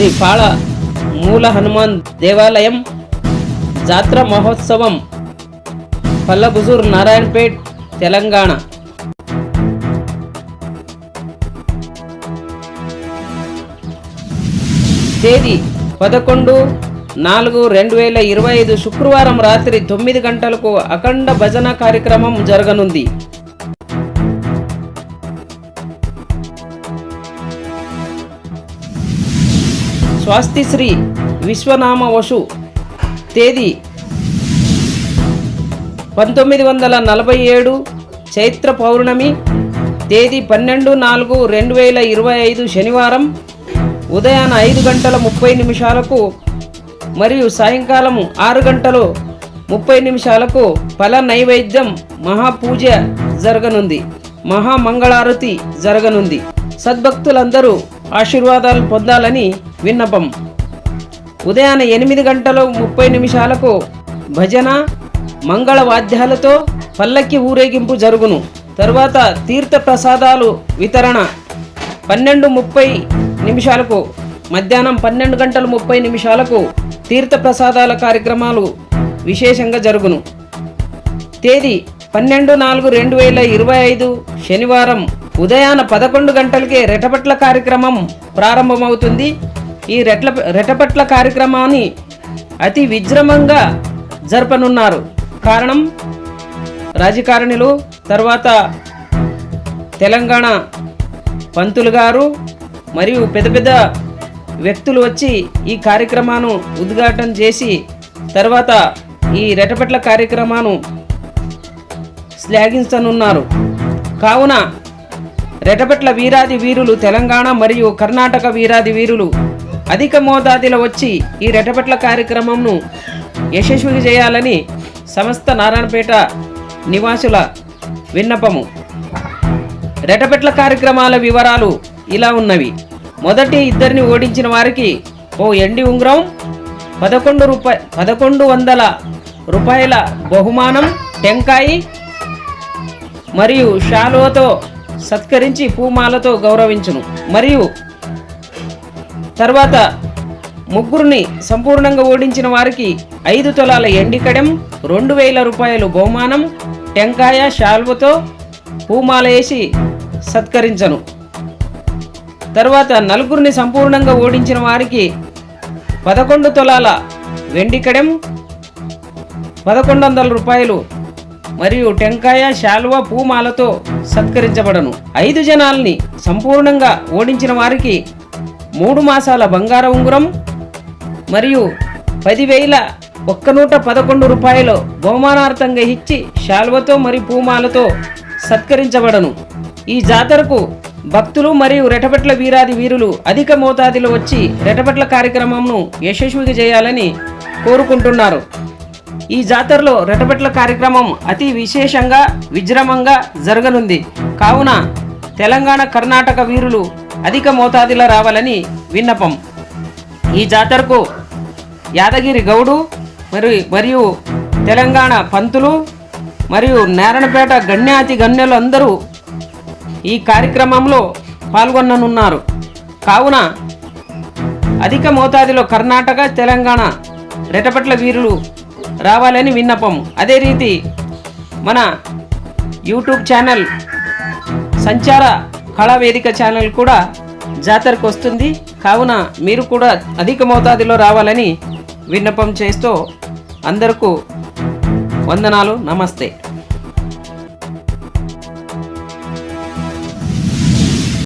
శ్రీ పాళ మూల హనుమాన్ దేవాలయం జాత్ర మహోత్సవం పల్లబుజూర్ నారాయణపేట్ తెలంగాణ. తేదీ పదకొండు నాలుగు రెండు వేల ఇరవై ఐదు శుక్రవారం రాత్రి తొమ్మిది గంటలకు అఖండ భజన కార్యక్రమం జరగనుంది. స్వాస్తిశ్రీ విశ్వనామ వశు తేదీ పంతొమ్మిది వందల నలభై ఏడు చైత్ర పౌర్ణమి తేదీ పన్నెండు నాలుగు రెండు వేల ఇరవై ఐదు శనివారం ఉదయాన ఐదు గంటల ముప్పై నిమిషాలకు మరియు సాయంకాలం ఆరు గంటలు ముప్పై నిమిషాలకు ఫల నైవేద్యం మహాపూజ జరగనుంది. మహామంగళారతి జరగనుంది. సద్భక్తులందరూ ఆశీర్వాదాలు పొందాలని విన్నపం. ఉదయాన ఎనిమిది గంటల ముప్పై నిమిషాలకు భజన మంగళ వాద్యాలతో పల్లకి ఊరేగింపు జరుగును. తరువాత తీర్థ ప్రసాదాలు వితరణ పన్నెండు ముప్పై నిమిషాలకు మధ్యాహ్నం పన్నెండు గంటల ముప్పై నిమిషాలకు తీర్థ ప్రసాదాల కార్యక్రమాలు విశేషంగా జరుగును. తేదీ పన్నెండు నాలుగు రెండు వేల ఇరవై ఐదు శనివారం ఉదయాన పదకొండు గంటలకే రెటపట్ల కార్యక్రమం ప్రారంభమవుతుంది. ఈ రెట్ల రెటపట్ల కార్యక్రమాన్ని అతి విజృంభంగా జరపనున్నారు. కారణం రాజకారణిలు తర్వాత తెలంగాణ పంతులు గారు మరియు పెద్ద పెద్ద వ్యక్తులు వచ్చి ఈ కార్యక్రమాన్ని ఉద్ఘాటన చేసి తర్వాత ఈ రెటపట్ల కార్యక్రమాన్ని శ్లాఘించనున్నారు. కావున రెటపెట్ల వీరాది వీరులు తెలంగాణ మరియు కర్ణాటక వీరాది వీరులు. అధిక మోతాదిలో వచ్చి ఈ రెటపెట్ల కార్యక్రమంను యశస్వి చేయాలని సమస్త నారాయణపేట నివాసుల విన్నపము. రెటపెట్ల కార్యక్రమాల వివరాలు ఇలా ఉన్నవి. మొదటి ఇద్దరిని ఓడించిన వారికి ఓ ఎండి ఉంగరం పదకొండు రూపాయ పదకొండు వందల రూపాయల బహుమానం టెంకాయి మరియు షాలోతో సత్కరించి పూమాలతో గౌరవించును. మరియు తర్వాత ముగ్గురిని సంపూర్ణంగా ఓడించిన వారికి ఐదు తులాల ఎండికడెం రెండు వేల రూపాయలు బహుమానం టెంకాయ శాల్వతో పూమాల వేసి సత్కరించను. తర్వాత నలుగురిని సంపూర్ణంగా ఓడించిన వారికి పదకొండు తులాల వెండికడెం పదకొండు వందల రూపాయలు మరియు టెంకాయ శాల్వ పూమాలతో సత్కరించబడను. ఐదు జనాల్ని సంపూర్ణంగా ఓడించిన వారికి మూడు మాసాల బంగార ఉంగరం మరియు పదివేల ఒక్క నూట పదకొండు రూపాయలు బహుమానార్థంగా ఇచ్చి శాల్వతో మరియు పూమాలతో సత్కరించబడను. ఈ జాతరకు భక్తులు మరియు రెటపెట్ల వీరాది వీరులు అధిక మోతాదిలో వచ్చి రెటపెట్ల కార్యక్రమంను యశస్విగా చేయాలని కోరుకుంటున్నారు. ఈ జాతరలో రెటబెట్ల కార్యక్రమం అతి విశేషంగా విజృంభంగా జరగనుంది. కావున తెలంగాణ కర్ణాటక వీరులు అధిక మోతాదులో రావాలని విన్నపం. ఈ జాతరకు యాదగిరి గౌడు మరి మరియు తెలంగాణ పంతులు మరియు నారాయణపేట గణ్యాతి గణ్యులు అందరూ ఈ కార్యక్రమంలో పాల్గొననున్నారు. కావున అధిక మోతాదులో కర్ణాటక తెలంగాణ రెటపట్ల వీరులు రావాలని విన్నపం. అదే రీతి మన యూట్యూబ్ ఛానల్ సంచార కళావేదిక ఛానల్ కూడా జాతరకు వస్తుంది. కావున మీరు కూడా అధిక మోతాదులో రావాలని విన్నపం చేస్తూ అందరకు వందనాలు. నమస్తే.